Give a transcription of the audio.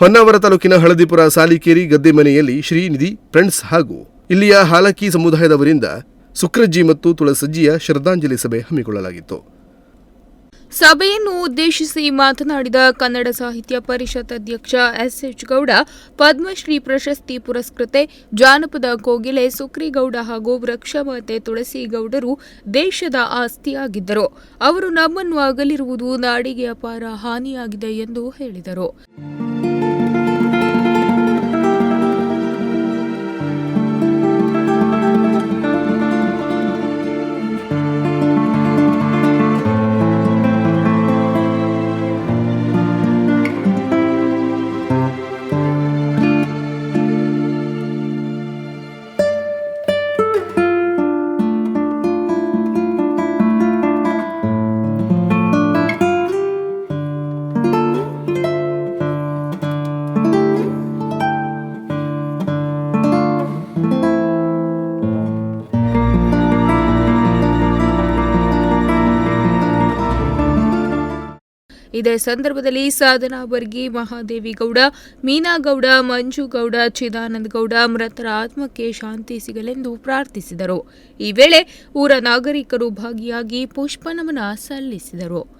ಹೊನ್ನಾವರ ತಾಲೂಕಿನ ಹಳದಿಪುರ ಸಾಲಿಕೇರಿ ಗದ್ದೆ ಮನೆಯಲ್ಲಿ ಶ್ರೀನಿಧಿ, ಫ್ರೆಂಡ್ಸ್ ಹಾಗೂ ಇಲ್ಲಿಯ ಹಾಲಕಿ ಸಮುದಾಯದವರಿಂದ ಸುಕ್ರಜ್ಜಿ ಮತ್ತು ತುಳಸಜ್ಜಿಯ ಶ್ರದ್ಧಾಂಜಲಿ ಸಭೆ ಹಮ್ಮಿಕೊಳ್ಳಲಾಗಿತ್ತು. ಸಭೆಯನ್ನು ಉದ್ದೇಶಿಸಿ ಮಾತನಾಡಿದ ಕನ್ನಡ ಸಾಹಿತ್ಯ ಪರಿಷತ್ ಅಧ್ಯಕ್ಷ ಎಸ್ಎಚ್ ಗೌಡ ಪದ್ಮಶ್ರೀ ಪ್ರಶಸ್ತಿ ಪುರಸ್ಕೃತೆ, ಜಾನಪದ ಕೋಗಿಲೆ ಸುಕ್ರಿಗೌಡ ಹಾಗೂ ವೃಕ್ಷಮಾತೆ ತುಳಸಿಗೌಡರು ದೇಶದ ಆಸ್ತಿಯಾಗಿದ್ದರು. ಅವರು ನಮ್ಮನ್ನು ಅಗಲಿರುವುದು ನಾಡಿಗೆ ಅಪಾರ ಹಾನಿಯಾಗಿದೆ ಎಂದು ಹೇಳಿದರು. thank you. ಇದೇ ಸಂದರ್ಭದಲ್ಲಿ ಸಾಧನಾ ಬರ್ಗಿ ಮಹಾದೇವಿ ಗೌಡ ಮೀನಾಗೌಡ, ಮಂಜುಗೌಡ ಚಿದಾನಂದ ಗೌಡ ಮೃತರ ಆತ್ಮಕ್ಕೆ ಶಾಂತಿ ಸಿಗಲೆಂದು ಪ್ರಾರ್ಥಿಸಿದರು. ಈ ವೇಳೆ ಊರ ನಾಗರಿಕರು ಭಾಗಿಯಾಗಿ ಪುಷ್ಪನಮನ ಸಲ್ಲಿಸಿದರು.